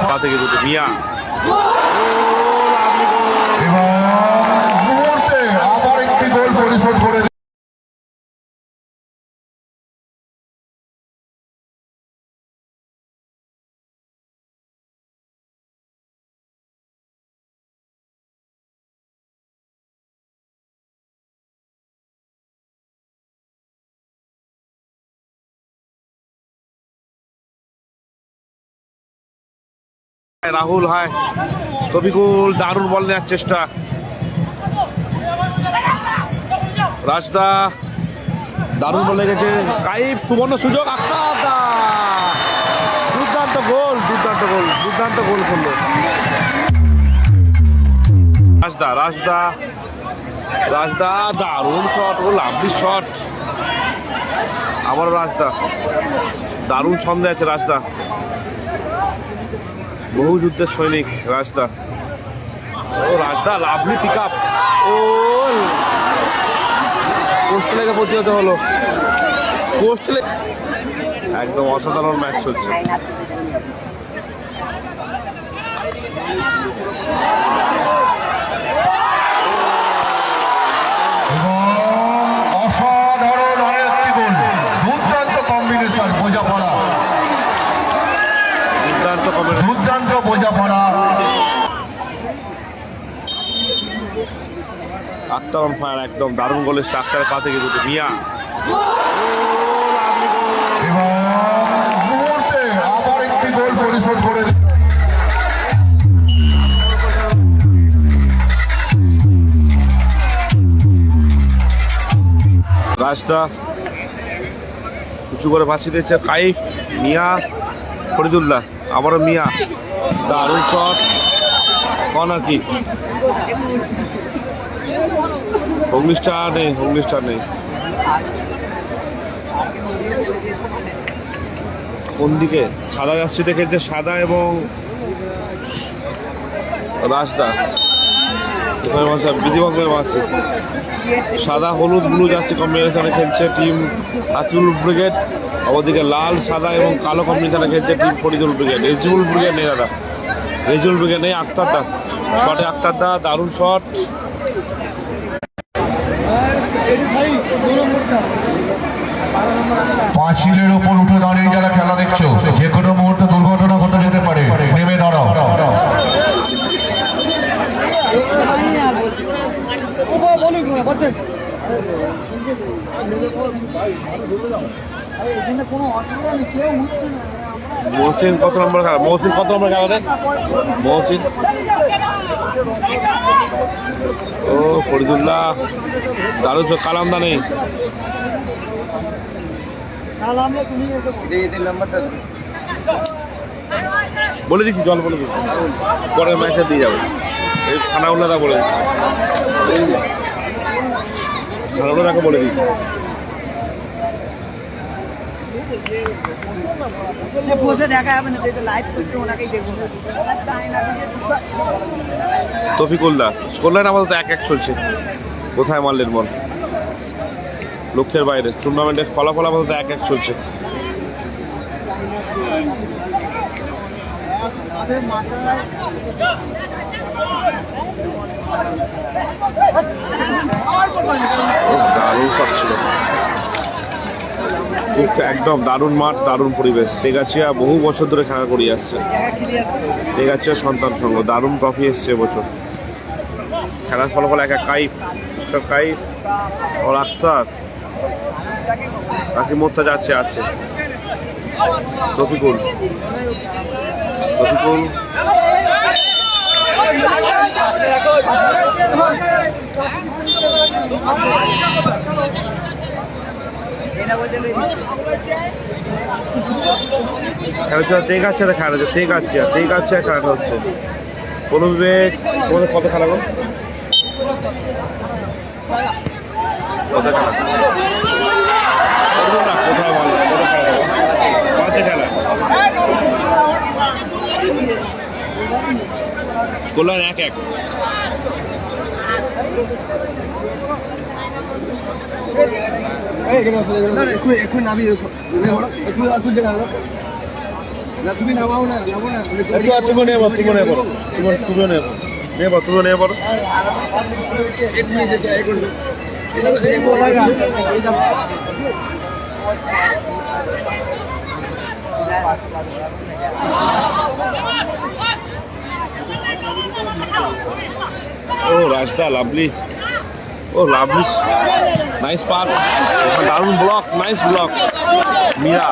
পা থেকে দুটো মিয়া। এবং মুহূর্তে আবার একটি গোল পরিশোধ করে রাহুল হায়। রবিকুল দারুণ বল নেওয়ার চেষ্টা। রাজদা, দারুণ বল লেগেছে। কাইফ, সুবর্ণ সুযোগ। দুর্দান্ত গোল দুর্দান্ত গোল দুর্দান্ত গোল করল। রাজদা রাজদা রাজদা, দারুণ শট ও লাভলি শট আবারও রাজদা। দারুণ ছন্দে আছে রাজদা। বহু যুদ্ধের সৈনিক, রাজদা। ও রাজদা লাভলি পিক আপ ও পোস্টে লেগে প্রতিহত হলো। কোস্টেলে একদম অসাধারণ ম্যাচ চলছে এবং অসাধারণ আরেকটি গোল দুর্দান্ত কম্বিনেশন বোঝাপড়া দুর্দান্ত কমেন্ট দুর্দান্ত আক্তার অন ফায়ার একদম দারুণ আক্তারের পা থেকে দুটো মিয়া। রাজদা, উঁচু করে ভাসিয়ে দিয়েছে কাইফ, মিয়া, ফরিদুল্লাহ, আবারও মিয়া। দারুণ শট কর্নার কি? অগ্নিস্টার নেই অগ্নিস্টার নেই। কোন দিকে? সাদা দেখে যে সাদা এবং রাজদা। এখানে মাসে সাদা, হলুদ, ব্লু জার্সি কম্বিনেশনে খেলছে টিম আসিউল ব্রিগেড। অপরদিকে লাল সাদা এবং কালো কম্বিনেশনে খেলছে team Faridul brigade Rejiul brigade নেই দাদা। রেজিউল ব্রিগেড নেই আক্তারদা শটে আক্তারদা দারুণ শট পাঁচিলের ওপর উঠে দাঁড়িয়ে যারা খেলা দেখছ যে কোনো মুহূর্তে দুর্ঘটনা ঘটে যেতে পারে নেমে দাঁড়াও। বলুক মহসিন কত নম্বর খেলা? মহসিন কত নম্বর খেলা রে? মহসিন। ও ফরিদুল্লাহ দারুণ শট কালামদা নেই। বলে। দিচ্ছি জল বলে দিচ্ছি। পরের ম্যাচে দিয়ে যাবে। এই খানাউল্লারা বলে দিচ্ছি। খানাউল্লারাকে বলে দিচ্ছি। এক এক চলছে। কোথায় মারলেন বল? লক্ষ্যের বাইরে টুর্নামেন্টের ফলাফল আপাতত এক এক চলছে। দারুণ শট ছিল। একদম দারুণ মাঠ, দারুণ পরিবেশ। তেগাছিয়া বহু বছর ধরে খেলা করিয়ে আসছে। তেগাছিয়া সন্তান সংঘ, দারুণ ট্রফি এসছে এবছর খেলার ফলাফল একা কাইফ মিস্টার কাইফ, ওর আক্তার, বাকি মোর্তা যাচ্ছে আছে। রফিকুল। রফিকুল এটা বলতে খেলা হচ্ছে তেগ আছে খেলা হচ্ছে তেগ আছে তেগ আছে, খেলাটা হচ্ছে। কোনো বিবেক, তোমাদের কত খেলা গো? কত খেলা? না কোথায় বলো কত খেলা গো? পাঁচে খেলা? স্কুল এক এক। নাবি তুমি নামাও না নামাও না। তুমিও তুমিও নিয়ে পড়ো নিয়ে পড়ো তুমিও নিয়ে পড়ো এক মিনিট এক মিনিট ও রাজদা লাভলি ও লাভলি নাইস পাস দারুণ ব্লক নাইস ব্লক মীরা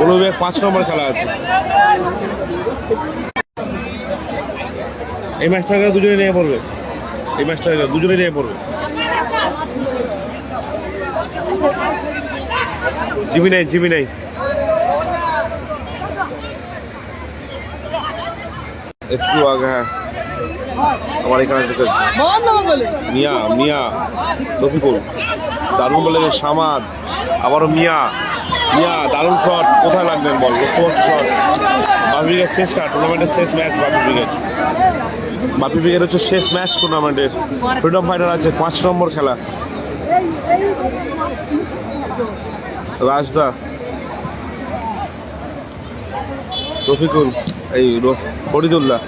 বলবে পাঁচ নম্বর খেলা আছে। এই ম্যাচটাকে দুজনে নিয়ে পড়বে। এই ম্যাচটাকে দুজনে নিয়ে পড়বে। জিমি নেই জিমি নেই। একটু আগে হ্যাঁ। আমার এখানে গেছে। মিয়া মিয়া রফিকুল দারুণ বলে সামাদ আবারও মিয়া। মিয়া দারুণ শট কোথায় লাগবেন বল? লক্ষ্যবর্ষ শট বাপি ব্রিগেড শেষ কাট টুর্নামেন্টের শেষ match Bapi brigade Bapi brigade হচ্ছে শেষ ম্যাচ টুর্নামেন্টের ফ্রিডম ফাইটার আছে পাঁচ নম্বর খেলা। রাজদা রফিকুল এই ফরিদুল্লাহ।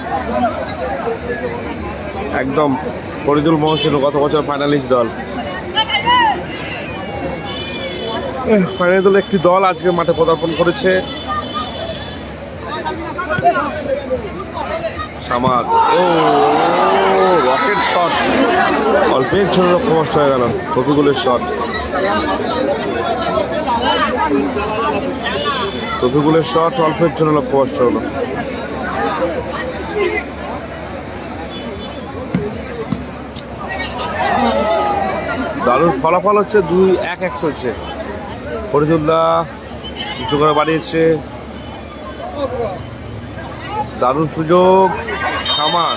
একদম ফরিদুল মহসিন গত বছর ফাইনালিস্ট দল। ফাইনাল দল একটি দল আজকে মাঠে পদার্পণ করেছে। শট অল্পের জন্য লক্ষ্যভ্রষ্ট হয়ে গেল, তফিকুলের শট শট অল্পের জন্য লক্ষ্যভ্রষ্ট হলো। দারুণ ফলাফল হচ্ছে দুই এক এক চলছে। ফরিদুল্লাহ উঁচু করে বাড়িয়েছে। দারুণ সুযোগ সামার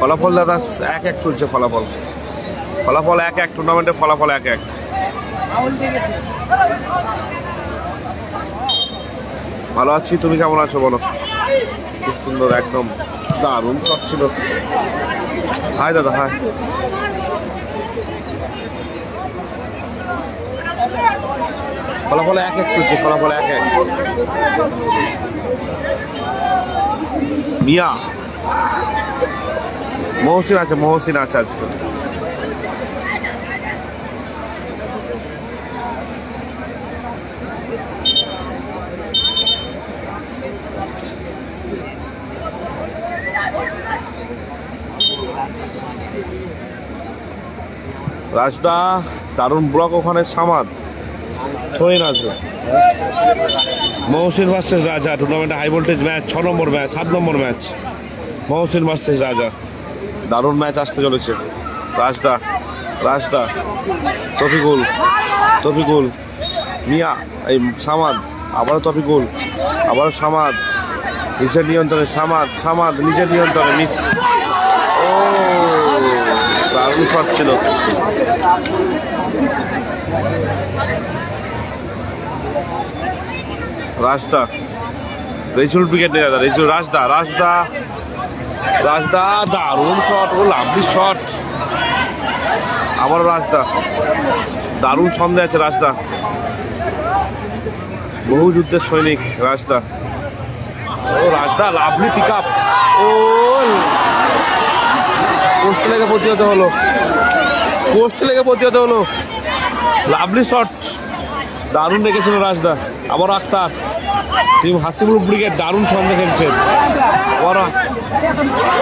ফলাফল দাদা, এক এক চলছে ফলাফল। ফলাফল এক এক টুর্নামেন্টের ফলাফল এক এক। ভালো আছি, তুমি কেমন আছো বলো? সুন্দর, একদম দারুণ শট ছিল। হাই দাদা, হাই। ফলাফল এক এক চলছে, ফলাফল এক এক। মিয়া, মহসিন আছে মহসিন আছে আজকে। রাজদা, দারুণ ব্লক ওখানে, সামাদ। আসবে মহসিন ভার্সেস রাজা টুর্নামেন্টে হাই ভোল্টেজ ম্যাচ ছ নম্বর ম্যাচ সাত নম্বর ম্যাচ মহসিন ভার্সেস রাজা। দারুণ ম্যাচ আসতে চলেছে। রাজদা রাজদা। তফিকুল তফিকুল। মিয়া, এই সামাদ, আবারও তফিকুল, আবারও সামাদ। নিজের নিয়ন্ত্রণে, সামাদ সামাদ, নিজের নিয়ন্ত্রণে, মিস। ও। দারুণ শট ছিল রাস্তা রেচুল নিয়ে দাদা রেচুল রাজদা রাজদা রাজদা, দারুণ শট ও লাভলি শট আবার রাজদা। দারুণ ছন্দে আছে রাজদা। বহু যুদ্ধের সৈনিক রাজদা। ও রাজদা লাভলি পিক আপ ও পোস্ট লেগে প্রতিহত হলো। পোস্ট লেগে প্রতিহত হলো। Lovely shot. দারুণ রেখেছিল রাজদা। আবার আক্তার। টিম হাসিবুল ব্রিগেড দারুণ ছন্দে খেলছেন আবার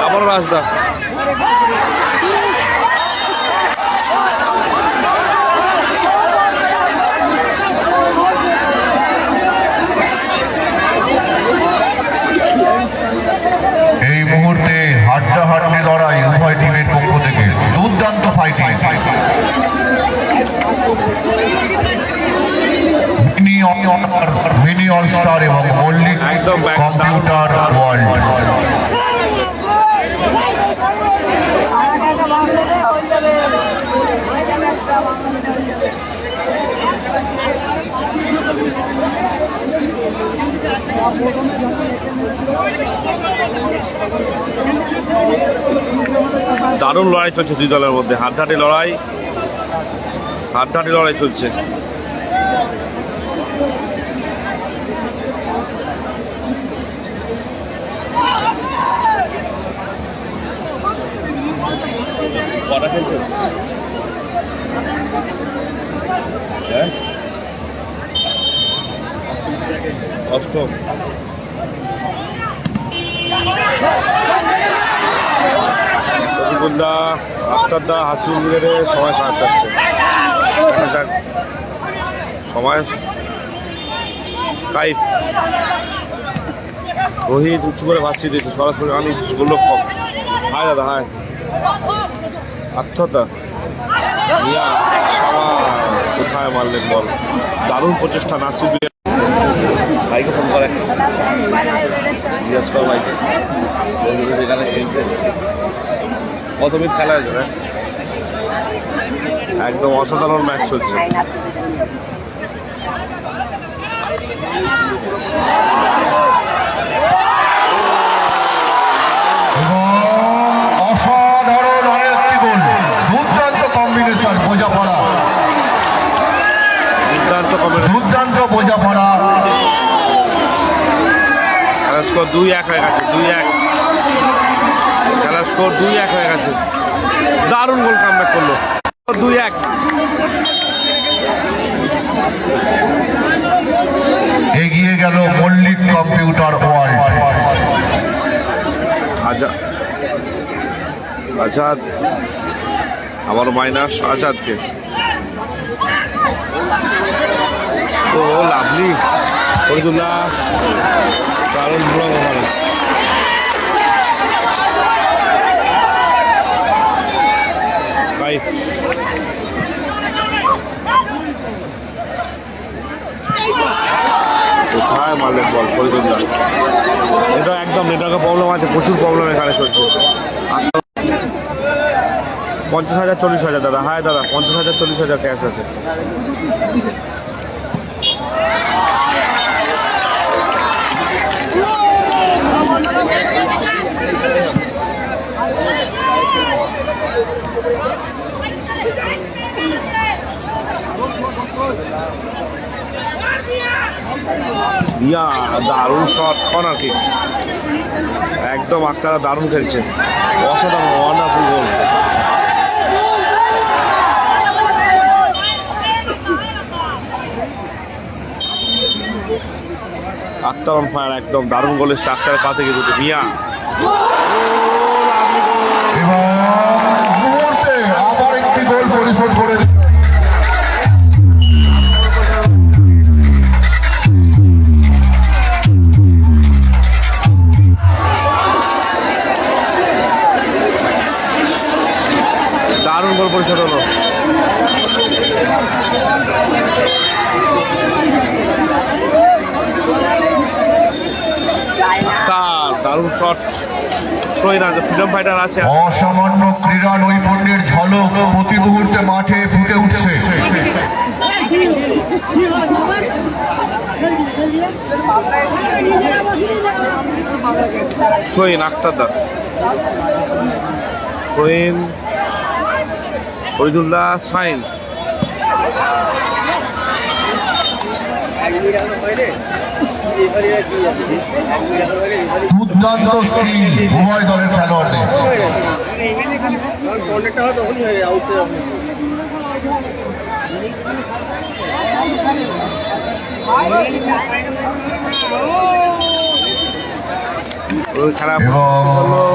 আবার রাজদা এই মুহূর্তে হাড্ডাহাড্ডি লড়াই উভয় টিমের পক্ষ থেকে দুর্দান্ত ফাইটিং মিনি অল- স্টার এবং মল্লিক. কম্পিউটার ওয়ার্ল্ড দারুণ লড়াই চলছে দুই দলের মধ্যে হাড্ডাহাড্ডি লড়াই হাড্ডাহাড্ডি লড়াই চলছে কটা খেলছে? হ্যাঁ? অষ্টম। রবিকুল্লা হাসিল ব্রিগেডে সময় খারাপ যাচ্ছে সময় কাইফ। রোহিত উঁচু করে ভাসিয়ে দিয়েছে, সরাসরি আমি গোলক্ষক হায় দাদা, হায়। আত্মহত্যা। কোথায় মারলেন বল? দারুণ প্রচেষ্টা ব্রিগেড ভাইকে ফোন করে। জিজ্ঞেস এখানে খেলছে। খেলা হয়েছে একদম অসাধারণ ম্যাচ চলছে অসাধারণ আরেকটি গোল। দুর্দান্ত কম্বিনেশন বোঝাপড়া। দুর্দান্ত বোঝাপড়া। স্কোর দুই এক হয়ে গেছে দুই এক। খেলার স্কোর দুই এক হয়ে গেছে। দারুণ গোল কামব্যাক করল। দুই এক। গেল মল্লিক কম্পিউটার ওয়ার্ল্ড। আজাদ। আজাদ আবার মাইনাস আজাদকে। ও লাভলি। ফরিদুল্লাহ কারণ বুড়ো ওখানে কাইফ কোথায় মারলেন বল এটা একদম নেটওয়ার্কের প্রবলেম আছে, প্রচুর প্রবলেম এখানে চলছে। পঞ্চাশ হাজার, চল্লিশ হাজার দাদা হ্যাঁ দাদা, পঞ্চাশ হাজার, চল্লিশ হাজার ক্যাশ আছে। দারুণ শট কর্নার কিক একদম আক্তারা দারুণ খেলছে। অসাধারণ wonderful goal Akhtar on fire একদম দারুণ গোলের আক্তারের পা থেকে দুটো। মিয়া। আবার একটি গোল পরিশোধ করে শট আছে ফ্রিডম ফাইটার আছে। অসামান্য ক্রীড়া নৈপুণ্যের ঝলক প্রতি মুহূর্তে মাঠে ফুটে উঠছে। থ্রোইন আক্তারদা থ্রোইন ফরিদুল্লাহ সাইন। দুর্দান্ত স্কিল উভয় দলের খেলোয়াড়দের। খেলা এবং